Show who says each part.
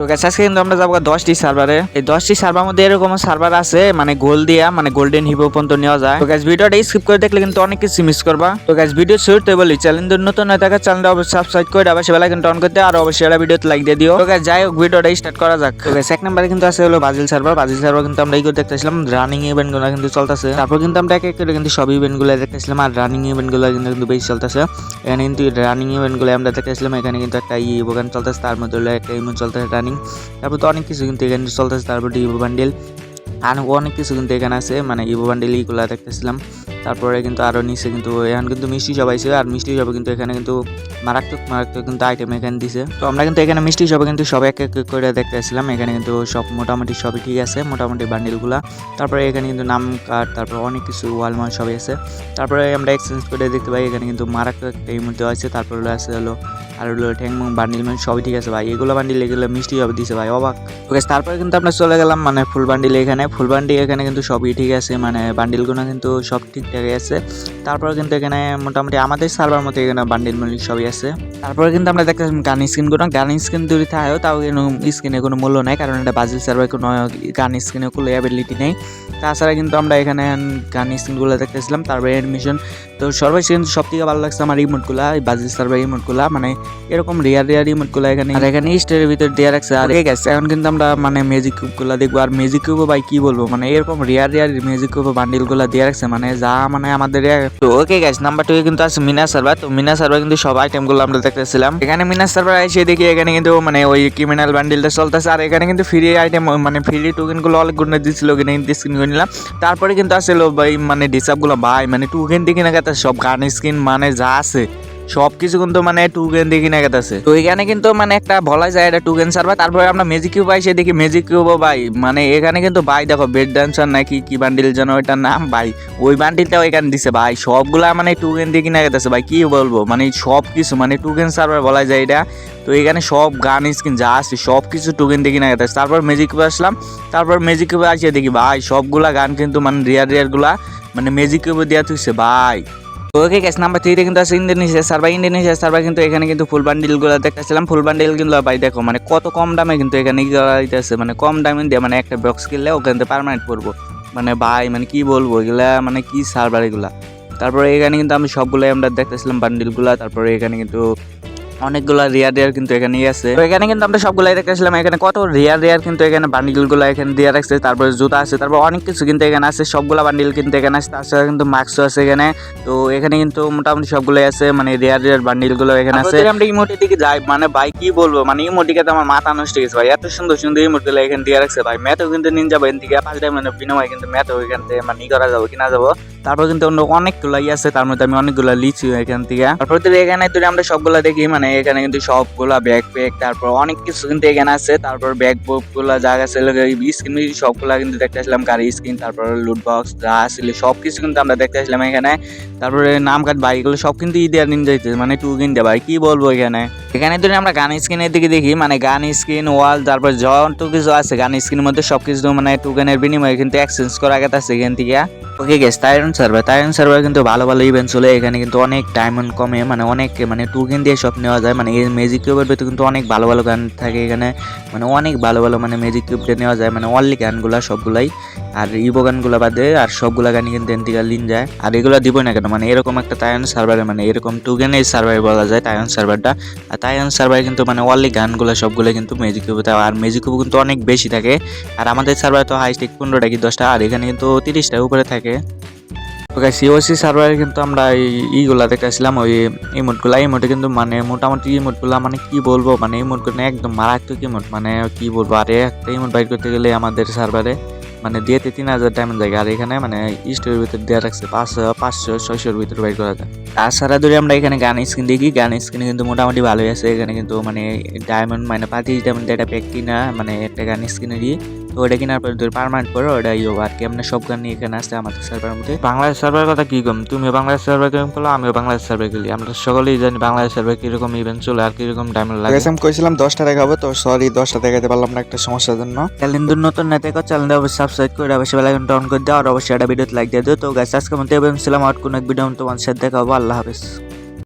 Speaker 1: তো গাছ আজকে কিন্তু আমরা যাব দশটি সার্ভারে এই দশটি সার্ভার মধ্যে এরকম সার্ভার আছে মানে গোল দিয়া মানে গোল্ডেন হিপো পর্যন্ত নেওয়া যায়। তো গাছ ভিডিওটা স্কিপ করে দেখলে কিন্তু অনেক কিছু মিস করবা। তো গাছ ভিডিও শুরুতে বলি চ্যানেল নতুন হয়ে থাকা চ্যানেলটা অবশ্যই সাবস্ক্রাইব করে অবশ্যই বেলা কিন্তু অন করতে, আর অবশ্যই এটা ভিডিওতে লাইক দিয়ে দিও। তো গাছ যাই হোক, ভিডিওটা স্টার্ট করা যাক। তো গাছ এক নম্বরে কিন্তু আছে হলো বাজিল সার্ভার বাজিল সার্ভার কিন্তু আমরা এই করে দেখতেছিলাম রানিং ইভেন্টগুলো কিন্তু চলতেছে। তারপর কিন্তু আমরা এক এক করে কিন্তু সব ইভেন্টগুলো দেখতেছিলাম, আর রানিং ইভেন্টগুলো কিন্তু কিন্তু বেশি চলতেছে। এখানে কিন্তু রানিং ইভেন্টগুলো আমরা দেখতেছিলাম, এখানে কিন্তু একটা ই বোগান চলতেছে, তার মধ্যে হলো একটা ইভেন্ট চলতেছে রানিং তারপর তো অনেক কিছু কিন্তু এখানে চলতেছে, তারপর ইভো বান্ডেল আর অনেক কিছু কিন্তু এখানে আছে মানে ইভো বান্ডেল এইগুলো দেখতেছিলাম। তারপরে কিন্তু আরও নিচে কিন্তু, এখন কিন্তু মিষ্টি সবাই ছিল আর মিষ্টি সবাই কিন্তু এখানে কিন্তু মারাত্মক মারাত্মক কিন্তু আইটেম এখানে দিছে। তো আমরা কিন্তু এখানে মিষ্টি সবাই কিন্তু সব এক এক করে দেখতেছিলাম, এখানে কিন্তু সব মোটামুটি সবই ঠিক আছে, মোটামুটি বান্ডেলগুলা তারপরে এখানে কিন্তু নাম কার্ড তারপর অনেক কিছু ওয়ালমাল সবই আছে। তারপরে আমরা এক্সচেঞ্জ করে দেখতে পাই, এখানে কিন্তু মারাত্মক একটা দেওয়া আছে তারপর আছে হলো আর হলো ঠ্যাং বান্ডিল মানে সবই ঠিক আছে ভাই। এগুলো বান্ডিল এগুলো মিষ্টি হবে দিছে ভাই, অবাক। ওকে তারপরে কিন্তু আমরা চলে গেলাম মানে ফুল বান্ডিল এখানে। ফুল বান্ডিল এখানে কিন্তু সবই ঠিক আছে মানে বান্ডিলগুলো কিন্তু সব ঠিকঠাকই আছে। তারপরে কিন্তু এখানে মোটামুটি আমাদের সার্ভার মতো এখানে বান্ডিল মান্ডিল সবই আছে। তারপরে কিন্তু আমরা দেখতেছি গান স্ক্রিনগুলো গান স্ক্রিন দূরে থাকেও তাও কিন্তু স্ক্রিনে কোনো মূল্য নাই, কারণ এটা বাজিল সার্ভার কোনো গান স্ক্রিনে কোনো অ্যাবিলিটি নেই। তাছাড়া কিন্তু আমরা এখানে গান স্ক্রিনগুলো দেখতেছিলাম তারপরে অ্যাডমিশন তো সর্বশেষ কিন্তু সব থেকে ভালো লাগছে আমার ইমোটগুলা এই বাজিল সার্ভার ইমোটগুলা মানে এরকম রিয়ার রিয়ার ইমোটগুলো এখানে আর এখানে স্টোরের ভিতর দেওয়া রাখছে। আর আছে এখন কিন্তু আমরা মানে ম্যাজিক কিউবগুলো দেখব। আর ম্যাজিক কিউবও ভাই কি বলব? মানে এরকম রিয়ার রিয়ার ম্যাজিক কিউব বান্ডিলগুলো দিয়ে রাখছে। মানে যা মানে আমাদের তো ওকে গাইস নাম্বার টু কিন্তু আছে মিনা সার্ভার তো মিনা সার্ভার কিন্তু সব আইটেমগুলো আমরা দেখতেছিলাম। এখানে মিনা সার্ভার এসে দেখি এখানে কিন্তু মানে ওই ক্রিমিনাল বান্ডিলটা চলতেছে। আর এখানে কিন্তু ফ্রি আইটেম মানে ফ্রি টোকেনগুলো অনেক গুণ দিচ্ছিল কিনে কিন্তু স্ক্রিন করে নিলাম। তারপরে কিন্তু আসলে ভাই মানে ডিসাবগুলো ভাই মানে টোকেন দেখি না গেছে সব গান স্ক্রিন মানে যা আছে। সব কিছু কিন্তু মানে টুকেন দেখি না গেছে তো এখানে কিন্তু মানে একটা বলা যায় এটা টুকেন সার্ভার তারপরে আমরা ম্যাজিক কিউব পাই দেখি ম্যাজিক কিউবও ভাই মানে এখানে কিন্তু ভাই দেখো বেড ডান্সার নাকি কি বান্ডিল যেন ওইটার নাম, ভাই। ওই বান্ডিলটাও এখানে দিছে, ভাই। সবগুলা মানে টুকেন দেখি না গেছে ভাই। কি বলব? মানে সব কিছু মানে টুকেন সার্ভার বলা যায় এটা। তো এখানে সব গান স্কিন যা আছে সব কিছু টোকেন দেখি না গেছে তারপর ম্যাজিক কিউবে আসলাম। তারপর ম্যাজিক কিউবে আসিয়ে দেখি, ভাই, সবগুলা গান কিন্তু মানে রিয়ার রিয়ারগুলা মানে ম্যাজিক কিউবে দেওয়া থুইছে, ভাই। ওকে গ্যাস নাম্বার থ্রিতে কিন্তু আছে ইন্ডোনেশিয়া সার্ভার ইন্ডোনেশিয়া সার্ভার কিন্তু এখানে কিন্তু ফুল বান্ডিলগুলো দেখতেছিলাম। ফুল বান্ডিল কিন্তু, ভাই দেখো মানে কত কম দামে কিন্তু এখানে আছে মানে কম দামে দিয়ে মানে একটা বক্স কিনলে ওখান থেকে পারমানেন্ট করব। মানে ভাই মানে কি বলব, এগুলা মানে কি সার্ভার এগুলা? তারপরে এখানে কিন্তু আমি সবগুলোই আমরা দেখতেছিলাম বান্ডিলগুলা তারপরে এখানে কিন্তু অনেকগুলো রিয়ার রিয়ার কিন্তু এখানে আছে। তো এখানে কিন্তু আমরা সবগুলাই দেখতেছিলাম এখানে কত রিয়ার রিয়ার কিন্তু এখানে বান্ডিলগুলো এখানে দিয়ে রাখছে। তারপরে জুতা আছে তারপর অনেক কিছু কিন্তু এখানে আছে। সবগুলা বান্ডিল কিন্তু এখানে আছে। তাছাড়া কিন্তু মাস্কও আছে এখানে। তো এখানে কিন্তু মোটামুটি সবগুলোই আছে। মানে রিয়ার রিয়ার বান্ডিলগুলো এখানে আছে। আমরা ইমোটির দিকে যাই মানে ভাই কি বলব? মানে ইমোটিকে তো আমার মাথা নষ্ট হয়ে গেছে ভাই। এত সুন্দর সুন্দর ইমোটগুলো এখানে দিয়ে রাখছে ভাই। ম্যাথও কিন্তু নিন যাব এখান থেকে পাঁচ টাইম মানে বিনিময় কিন্তু ম্যাথও এখান থেকে মানে ই করা যাব কিনা যাব। তারপর কিন্তু অন্য অনেকগুলো ই আছে, তার মধ্যে আমি অনেকগুলো লিচি এখান থেকে। তারপর তো এখানে তো আমরা সবগুলা দেখি মানে এখানে কিন্তু সবগুলা ব্যাগ প্যাক তারপর অনেক কিছু কিন্তু এখানে আছে। তারপর ব্যাগ বুকগুলা যা আছে স্ক্রিন সবগুলা কিন্তু দেখতেছিলাম গাড়ি স্ক্রিন তারপর লুট বক্স যা আছিল সব কিছু কিন্তু আমরা দেখতেছিলাম এখানে। তারপরে নাম কার্ড বাইকগুলো সব কিন্তু ইন্ডিয়ার নিন যাইতে মানে টু কিনতে ভাই কি বলব এখানে? এখানে ধরে আমরা গান স্ক্রিনের দিকে দেখি মানে গান স্ক্রিন ওয়াল তারপর যত কিছু আছে, গান স্ক্রিনের মধ্যে সব কিছু মানে টোকেনের বিনিময়ে কিন্তু এক্সচেঞ্জ করা গেছে এখান থেকে। ওকে গেস তাইরন সার্ভার তাইরন সার্ভার কিন্তু ভালো ভালো ইভেন্ট চলে এখানে কিন্তু অনেক ডায়মন্ড কমে মানে অনেক মানে টোকেন দিয়ে সব নেওয়া যায় মানে এই ম্যাজিক কিউবের ভেতরে কিন্তু অনেক ভালো ভালো গান থাকে এখানে মানে অনেক ভালো ভালো মানে ম্যাজিক কিউবটা নেওয়া যায় মানে অনলি গানগুলা, সবগুলাই, আর ইভো গানগুলো বাদে আর সবগুলা গানই কিন্তু এন লিন যায়, আর এগুলো দিব না কেন মানে এরকম একটা তাইরন সার্ভারে মানে এরকম টোকেনের সার্ভার বলা যায় তাইরন সার্ভারটা আর তাইরন সার্ভারে কিন্তু মানে অনলি গানগুলো সবগুলো কিন্তু ম্যাজিক কিউবে আর ম্যাজিক কিউব কিন্তু অনেক বেশি থাকে, আর আমাদের সার্ভার তো হাইস্ট পনেরোটা কি দশটা, আর এখানে কিন্তু তিরিশটার উপরে থাকে। সিওসি সার্ভারে কিন্তু আমরা এই ইগুলা দেখতেছিলাম, ওই ইমোটগুলা। ইমোটে কিন্তু মানে মোটামুটি ইমোটগুলা মানে কি বলব মানে ইমোটগুলো একদম মারাত্মক ইমোট। মানে কি বলব, আর একটা ইমোট বাইর করতে গেলে আমাদের সার্ভারে মানে দিয়েতে তিন হাজার ডায়মন্ড জায়গা। আর এখানে মানে স্টোরের ভিতরে দেওয়া রাখছে পাঁচশো পাঁচশো, ছয়শোর ভিতরে বাইর করা যায়। তাছাড়া ধরে আমরা এখানে গান স্ক্রিন দেখি। গান স্ক্রিন কিন্তু মোটামুটি ভালোই আছে। এখানে কিন্তু মানে ডায়মন্ড মানে পাঁচিশ ডায়মন্ড একটা প্যাক কিনা মানে একটা গান স্ক্রিনেরই তো ওটা কেনার পরে ধরে পারমানেন্ট করে ওটা ইয়ে আর কি আমরা সব গান নিয়ে এখানে আসছে আমাদের সার্ভার মধ্যে। বাংলাদেশ সার্ভারের কথা কি কম? তুমি বাংলাদেশ সার্ভার কেমন করল আমিও বাংলাদেশ সার্ভার গেলি আমরা সকলেই জানি বাংলাদেশ সার্ভার কীরকম ইভেন্ট চলে আর কীরকম ডায়মন্ড লাগে।
Speaker 2: আমি কইছিলাম দশটা দেখাবো তো সরি দশটা দেখাতে পারলাম না একটা সমস্যার জন্য।
Speaker 1: চ্যানেল নতুন না থেকে চ্যানেলটা অবশ্যই সাবস্ক্রাইব করে অবশ্যই বেল আইকনটা অন করে দাও আর অবশ্যই একটা ভিডিওতে লাইক দিয়ে দিও। তো গাছ আজকে মতো এবং ছিলাম আর কোনো এক ভিডিও তোমার সাথে দেখা হব। আল্লাহ হাফেজ।